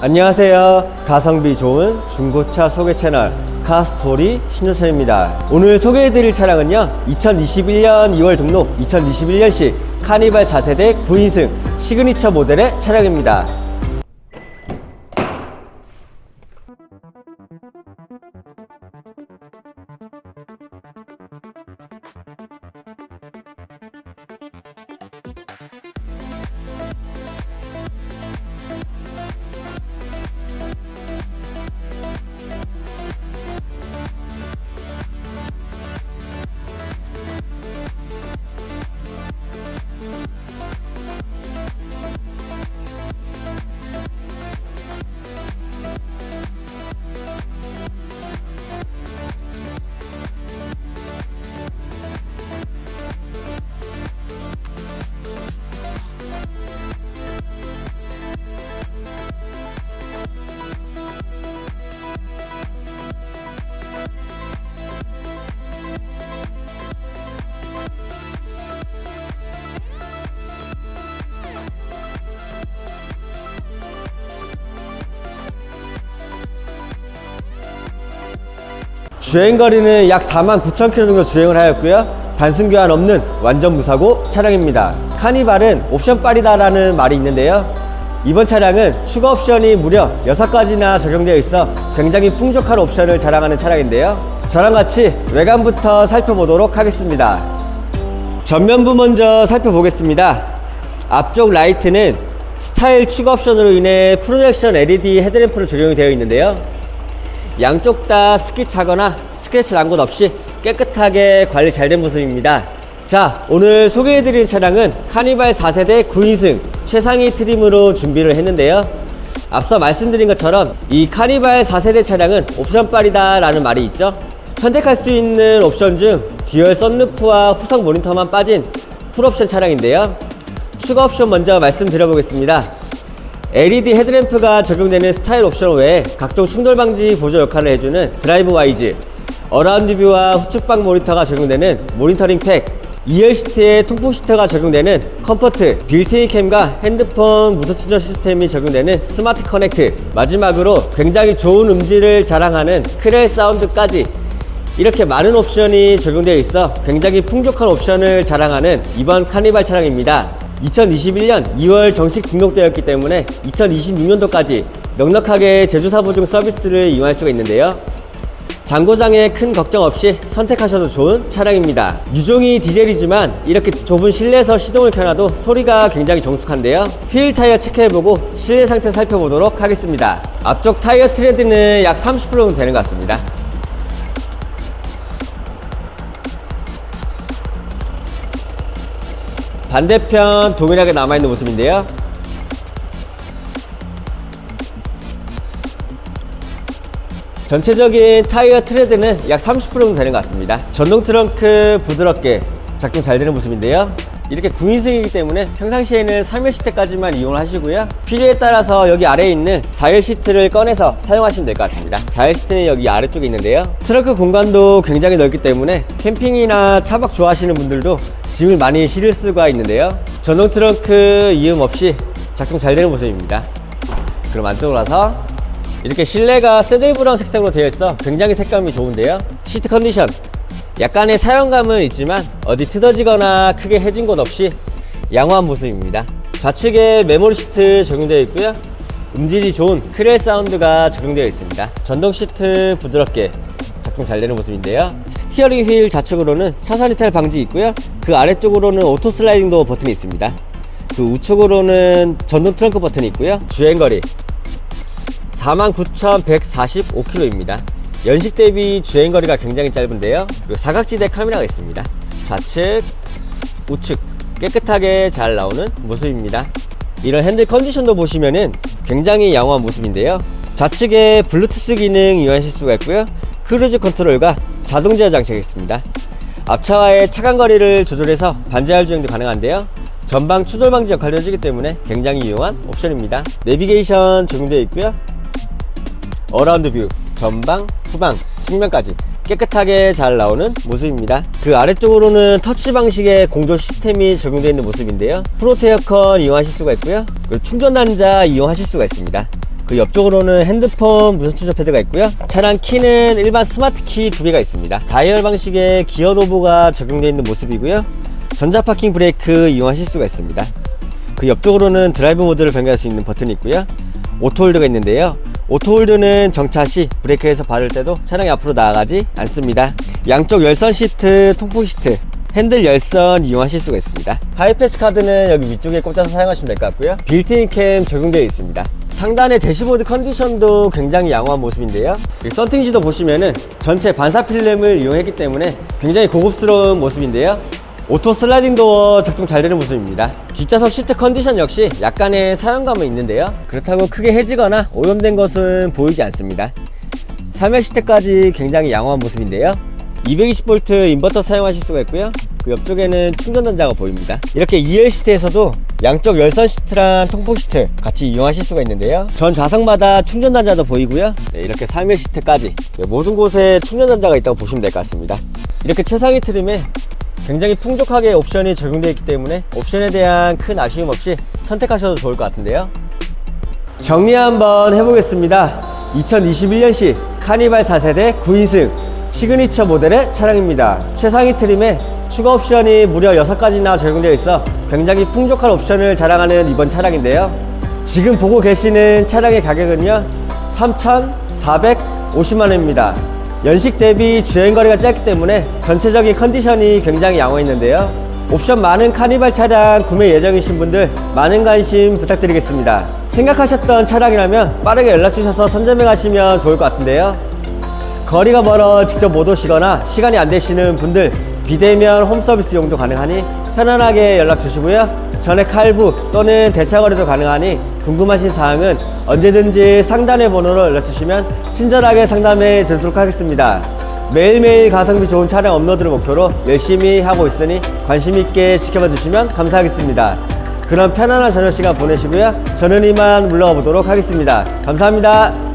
안녕하세요. 가성비 좋은 중고차 소개 채널 카스토리 신조선입니다. 오늘 소개해드릴 차량은요. 2021년 2월 등록 2021년식 카니발 4세대 9인승 시그니처 모델의 차량입니다. 주행거리는 약 4만 9천 킬로 정도 주행을 하였고요. 단순 교환 없는 완전 무사고 차량입니다. 카니발은 옵션 빨이다라는 말이 있는데요. 이번 차량은 추가 옵션이 무려 6가지나 적용되어 있어 굉장히 풍족한 옵션을 자랑하는 차량인데요. 저랑 같이 외관부터 살펴보도록 하겠습니다. 전면부 먼저 살펴보겠습니다. 앞쪽 라이트는 스타일 추가 옵션으로 인해 프로젝션 LED 헤드램프로 적용이 되어 있는데요. 양쪽 다 스키 차거나 스크래치 난 곳 없이 깨끗하게 관리 잘 된 모습입니다. 자, 오늘 소개해드릴 차량은 카니발 4세대 9인승 최상위 트림으로 준비를 했는데요. 앞서 말씀드린 것처럼 이 카니발 4세대 차량은 옵션빨이다 라는 말이 있죠. 선택할 수 있는 옵션 중 듀얼 썬루프와 후석 모니터만 빠진 풀옵션 차량인데요. 추가 옵션 먼저 말씀드려보겠습니다. LED 헤드램프가 적용되는 스타일 옵션 외에 각종 충돌 방지 보조 역할을 해주는 드라이브 와이즈, 어라운드 뷰와 후측방 모니터가 적용되는 모니터링 팩, 2열 시트에 통풍 시트가 적용되는 컴포트, 빌트인 캠과 핸드폰 무선 충전 시스템이 적용되는 스마트 커넥트, 마지막으로 굉장히 좋은 음질을 자랑하는 크렐 사운드까지 이렇게 많은 옵션이 적용되어 있어 굉장히 풍족한 옵션을 자랑하는 이번 카니발 차량입니다. 2021년 2월 정식 등록되었기 때문에 2026년도까지 넉넉하게 제주사보증 서비스를 이용할 수가 있는데요. 장고장에 큰 걱정 없이 선택하셔도 좋은 차량입니다. 유종이 디젤이지만 이렇게 좁은 실내에서 시동을 켜놔도 소리가 굉장히 정숙한데요. 휠 타이어 체크해보고 실내 상태 살펴보도록 하겠습니다. 앞쪽 타이어 트레드는 약 30% 정도 되는 것 같습니다. 반대편 동일하게 남아있는 모습인데요. 전체적인 타이어 트레드는 약 30% 정도 되는 것 같습니다. 전동 트렁크 부드럽게 작동 잘 되는 모습인데요. 이렇게 9인승이기 때문에 평상시에는 3열 시트까지만 이용을 하시고요. 필요에 따라서 여기 아래에 있는 4열 시트를 꺼내서 사용하시면 될 것 같습니다. 4열 시트는 여기 아래쪽에 있는데요. 트렁크 공간도 굉장히 넓기 때문에 캠핑이나 차박 좋아하시는 분들도 짐을 많이 실을 수가 있는데요. 전동 트렁크 이음 없이 작동 잘 되는 모습입니다. 그럼 안쪽으로 와서 이렇게 실내가 새들 브라운 색상으로 되어 있어 굉장히 색감이 좋은데요. 시트 컨디션 약간의 사용감은 있지만 어디 트어지거나 크게 해진 곳 없이 양호한 모습입니다. 좌측에 메모리 시트 적용되어 있고요. 음질이 좋은 크렐 사운드가 적용되어 있습니다. 전동 시트 부드럽게 작동 잘 되는 모습인데요. 스티어링 휠 좌측으로는 차선 이탈 방지 있고요. 그 아래쪽으로는 오토 슬라이딩 도어 버튼이 있습니다. 그 우측으로는 전동 트렁크 버튼이 있고요. 주행거리 49,145km입니다. 연식 대비 주행거리가 굉장히 짧은데요. 그리고 사각지대 카메라가 있습니다. 좌측, 우측 깨끗하게 잘 나오는 모습입니다. 이런 핸들 컨디션도 보시면은 굉장히 양호한 모습인데요. 좌측에 블루투스 기능 이용하실 수가 있고요. 크루즈 컨트롤과 자동 제어 장치가 있습니다. 앞차와의 차간 거리를 조절해서 반제할 주행도 가능한데요. 전방 추돌 방지 역할을 해주기 때문에 굉장히 유용한 옵션입니다. 내비게이션 적용되어 있고요. 어라운드 뷰, 전방, 후방, 측면까지 깨끗하게 잘 나오는 모습입니다. 그 아래쪽으로는 터치 방식의 공조 시스템이 적용되어 있는 모습인데요. 프로테 어컨 이용하실 수가 있고요. 그리고 충전 단자 이용하실 수가 있습니다. 그 옆쪽으로는 핸드폰 무선 충전 패드가 있고요. 차량 키는 일반 스마트 키 두 개가 있습니다. 다이얼 방식의 기어 노브가 적용되어 있는 모습이고요. 전자 파킹 브레이크 이용하실 수가 있습니다. 그 옆쪽으로는 드라이브 모드를 변경할 수 있는 버튼이 있고요. 오토 홀드가 있는데요. 오토 홀드는 정차 시 브레이크에서 밟을 때도 차량이 앞으로 나아가지 않습니다. 양쪽 열선 시트, 통풍 시트, 핸들 열선 이용하실 수가 있습니다. 하이패스 카드는 여기 위쪽에 꽂아서 사용하시면 될 것 같고요. 빌트인 캠 적용되어 있습니다. 상단의 대시보드 컨디션도 굉장히 양호한 모습인데요. 이 썬팅지도 보시면은 전체 반사 필름을 이용했기 때문에 굉장히 고급스러운 모습인데요. 오토 슬라이딩 도어 작동 잘 되는 모습입니다. 뒷좌석 시트 컨디션 역시 약간의 사용감은 있는데요. 그렇다고 크게 해지거나 오염된 것은 보이지 않습니다. 3열 시트까지 굉장히 양호한 모습인데요. 220V 인버터 사용하실 수가 있고요. 그 옆쪽에는 충전 단자가 보입니다. 이렇게 2열 시트에서도 양쪽 열선 시트랑 통풍 시트 같이 이용하실 수가 있는데요. 전 좌석마다 충전 단자도 보이고요. 네, 이렇게 3열 시트까지 네, 모든 곳에 충전 단자가 있다고 보시면 될 것 같습니다. 이렇게 최상위 트림에 굉장히 풍족하게 옵션이 적용되어 있기 때문에 옵션에 대한 큰 아쉬움 없이 선택하셔도 좋을 것 같은데요. 정리 한번 해보겠습니다. 2021년식 카니발 4세대 9인승 시그니처 모델의 차량입니다. 최상위 트림에 추가 옵션이 무려 6가지나 적용되어 있어 굉장히 풍족한 옵션을 자랑하는 이번 차량인데요. 지금 보고 계시는 차량의 가격은요. 3,450만원입니다. 연식 대비 주행거리가 짧기 때문에 전체적인 컨디션이 굉장히 양호했는데요. 옵션 많은 카니발 차량 구매 예정이신 분들 많은 관심 부탁드리겠습니다. 생각하셨던 차량이라면 빠르게 연락 주셔서 선점해 가시면 좋을 것 같은데요. 거리가 멀어 직접 못 오시거나 시간이 안 되시는 분들 비대면 홈서비스 이용도 가능하니 편안하게 연락 주시고요. 전액 할부 또는 대차 거래도 가능하니 궁금하신 사항은 언제든지 상단의 번호로 연락 주시면 친절하게 상담해 드리도록 하겠습니다. 매일매일 가성비 좋은 차량 업로드를 목표로 열심히 하고 있으니 관심 있게 지켜봐 주시면 감사하겠습니다. 그럼 편안한 저녁 시간 보내시고요. 저는 이만 물러가 보도록 하겠습니다. 감사합니다.